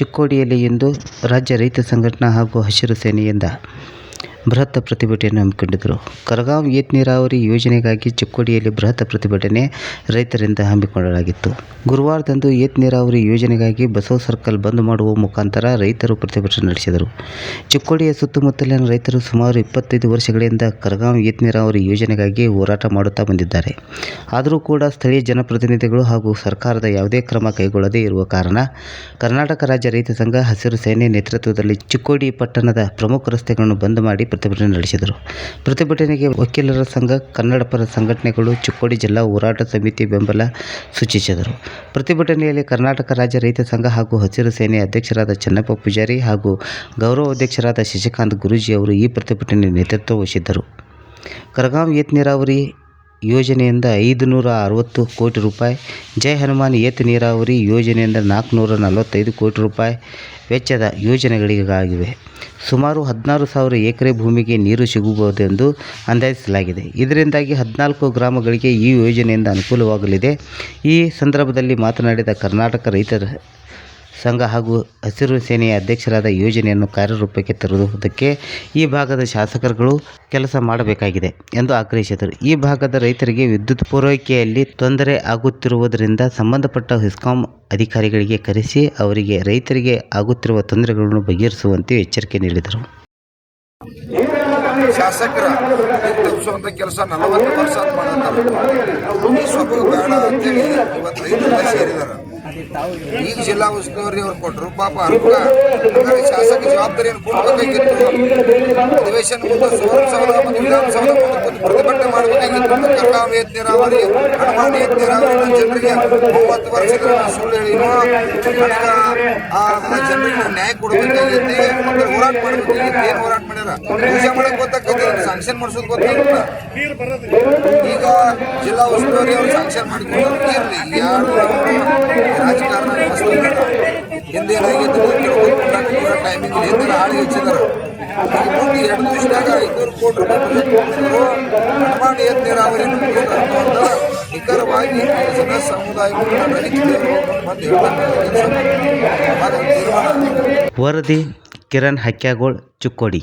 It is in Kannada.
ಚಿಕ್ಕೋಡಿಯಲ್ಲಿ ಇಂದು ರಾಜ್ಯ ರೈತ ಸಂಘಟನಾ ಹಾಗೂ ಹಸಿರು ಸೇನೆಯಿಂದ ಬೃಹತ್ ಪ್ರತಿಭಟನೆ ಹಮ್ಮಿಕೊಂಡಿದ್ದರು. ಕರಗಾಂವ್ ಏತ್ ನೀರಾವರಿ ಯೋಜನೆಗಾಗಿ ಚಿಕ್ಕೋಡಿಯಲ್ಲಿ ಬೃಹತ್ ಪ್ರತಿಭಟನೆ ರೈತರಿಂದ ಹಮ್ಮಿಕೊಳ್ಳಲಾಗಿತ್ತು. ಗುರುವಾರದಂದು ಏತ್ ನೀರಾವರಿ ಯೋಜನೆಗಾಗಿ ಬಸವ ಸರ್ಕಲ್ ಬಂದ್ ಮಾಡುವ ಮುಖಾಂತರ ರೈತರು ಪ್ರತಿಭಟನೆ ನಡೆಸಿದರು. ಚಿಕ್ಕೋಡಿಯ ಸುತ್ತಮುತ್ತಲಿನ ರೈತರು ಸುಮಾರು ಇಪ್ಪತ್ತೈದು ವರ್ಷಗಳಿಂದ ಕರಗಾಂವ್ ಏತ್ ನೀರಾವರಿ ಯೋಜನೆಗಾಗಿ ಹೋರಾಟ ಮಾಡುತ್ತಾ ಬಂದಿದ್ದಾರೆ. ಆದರೂ ಕೂಡ ಸ್ಥಳೀಯ ಜನಪ್ರತಿನಿಧಿಗಳು ಹಾಗೂ ಸರ್ಕಾರದ ಯಾವುದೇ ಕ್ರಮ ಕೈಗೊಳ್ಳದೇ ಇರುವ ಕಾರಣ ಕರ್ನಾಟಕ ರಾಜ್ಯ ರೈತ ಸಂಘ ಹಸಿರು ಸೇನೆ ನೇತೃತ್ವದಲ್ಲಿ ಚಿಕ್ಕೋಡಿ ಪಟ್ಟಣದ ಪ್ರಮುಖ ರಸ್ತೆಗಳನ್ನು ಬಂದ್ ಮಾಡಿ ಪ್ರತಿಭಟನೆ ನಡೆಸಿದರು. ಪ್ರತಿಭಟನೆಗೆ ವಕೀಲರ ಸಂಘ, ಕನ್ನಡಪರ ಸಂಘಟನೆಗಳು, ಚಿಕ್ಕೋಡಿ ಜಿಲ್ಲಾ ಹೋರಾಟ ಸಮಿತಿ ಬೆಂಬಲ ಸೂಚಿಸಿದರು. ಪ್ರತಿಭಟನೆಯಲ್ಲಿ ಕರ್ನಾಟಕ ರಾಜ್ಯ ರೈತ ಸಂಘ ಹಾಗೂ ಹಸಿರು ಸೇನೆ ಅಧ್ಯಕ್ಷರಾದ ಚನ್ನಪ್ಪ ಪೂಜಾರಿ ಹಾಗೂ ಗೌರವ ಅಧ್ಯಕ್ಷರಾದ ಶಶಿಕಾಂತ್ ಗುರೂಜಿ ಅವರು ಈ ಪ್ರತಿಭಟನೆ ನೇತೃತ್ವ ವಹಿಸಿದ್ದರು. ಕರಗಾಂವ್ ಏತ ನೀರಾವರಿ ಯೋಜನೆಯಿಂದ ಐದು ನೂರ ಅರವತ್ತು ಕೋಟಿ ರೂಪಾಯಿ, ಜೈ ಹನುಮಾನ್ ಏತ ನೀರಾವರಿ ಯೋಜನೆಯಿಂದ ನಾಲ್ಕುನೂರ ನಲವತ್ತೈದು ಕೋಟಿ ರೂಪಾಯಿ ವೆಚ್ಚದ ಯೋಜನೆಗಳಿಗಾಗಿವೆ. ಸುಮಾರು ಹದಿನಾರು ಸಾವಿರ ಎಕರೆ ಭೂಮಿಗೆ ನೀರು ಸಿಗಬಹುದೆಂದು ಅಂದಾಜಿಸಲಾಗಿದೆ. ಇದರಿಂದಾಗಿ ಹದಿನಾಲ್ಕು ಗ್ರಾಮಗಳಿಗೆ ಈ ಯೋಜನೆಯಿಂದ ಅನುಕೂಲವಾಗಲಿದೆ. ಈ ಸಂದರ್ಭದಲ್ಲಿ ಮಾತನಾಡಿದ ಕರ್ನಾಟಕ ರೈತರ ಸಂಘ ಹಾಗೂ ಹಸಿರು ಸೇನೆಯ ಅಧ್ಯಕ್ಷರಾದ ಯೋಜನೆಯನ್ನು ಕಾರ್ಯರೂಪಕ್ಕೆ ತರುವುದಕ್ಕೆ ಈ ಭಾಗದ ಶಾಸಕರುಗಳು ಕೆಲಸ ಮಾಡಬೇಕಾಗಿದೆ ಎಂದು ಆಗ್ರಹಿಸಿದರು. ಈ ಭಾಗದ ರೈತರಿಗೆ ವಿದ್ಯುತ್ ಪೂರೈಕೆಯಲ್ಲಿ ತೊಂದರೆ ಆಗುತ್ತಿರುವುದರಿಂದ ಸಂಬಂಧಪಟ್ಟ ಹಿಸ್ಕಾಂ ಅಧಿಕಾರಿಗಳಿಗೆ ಕರೆಸಿ ಅವರಿಗೆ ರೈತರಿಗೆ ಆಗುತ್ತಿರುವ ತೊಂದರೆಗಳನ್ನು ಬಗೆಹರಿಸುವಂತೆ ಎಚ್ಚರಿಕೆ ನೀಡಿದರು. ಶಾಸಕರ ತಪ್ಪಿಸುವಂತ ಕೆಲಸ ನಲವತ್ತು ವರ್ಷ ಬೇಡ ಅಂತೇಳಿ ಇವತ್ತು ಸೇರಿದಾರ ಈಗ ಜಿಲ್ಲಾ ಉಸ್ತುವಾರಿ ಅವ್ರು ಕೊಟ್ಟರು ಪಾಪ ಅನುಕೂಲ ಶಾಸಕ ಜವಾಬ್ದಾರಿಯನ್ನು ಕೊಡಬೇಕಾಗಿತ್ತು ಅಧಿವೇಶನ ಮುಂದೆ ಸುವರ್ಣಸೌಧ ಮತ್ತು ವಿಧಾನಸೌಧ ಪ್ರತಿಭಟನೆ ಮಾಡಬೇಕಾಗಿತ್ತು. ಕರ್ಗಾಂವ್ ಏತ್ ನೀರಾವರಿ, ಹನುಮಾನ್ ಏತ್ ನೀರಾವರಿ ಜನರಿಗೆ ಮೂವತ್ತು ವರ್ಷಗಳ ಸುಳ್ಳು ಹೇಳಿನೋ ಜನರಿಗೆ ನ್ಯಾಯ ಕೊಡಬೇಕಾಗಿತ್ತು. ಹೋರಾಟ ಮಾಡಬೇಕಾಗಿತ್ತು ಏನು ಹೋರಾಟ ಮಾಡ್ಯಾರ ಪೂಜೆ ಮಾಡಕ್ ಗೊತ್ತಾಗ್ತದೆ ಸಾಂಕ್ಷನ್ ಮಾಡಿಸೋದು ಗೊತ್ತಾಗಿಲ್ಲ ಈಗ ಜಿಲ್ಲಾ ಉಸ್ತುವಾರಿ ಅವರು ಸಾಂಕ್ಷನ್ ಮಾಡಿಕೊಂಡು ಇರ್ಲಿ. ರಾಜಕಾರಣ ಹಿಂದೆ ಟೈಮಿಂಗ್ ಹಿಂದೆ ಹಾಳು ಹೆಚ್ಚಿದ್ದಾರೆ ಎರಡು ದಿವಸದಾಗ ಐನೂರು ಕೋಟಿ ರೂಪಾಯಿ ಏತ್ ನೀರಾವರಿ ನಿಖರವಾಗಿ ಜನ ಸಮುದಾಯಗಳು ಕೆಲಸ ವರದಿ ಕಿರಣ್ ಹಕ್ಯಾಗೋಳ್ ಚಿಕ್ಕೋಡಿ.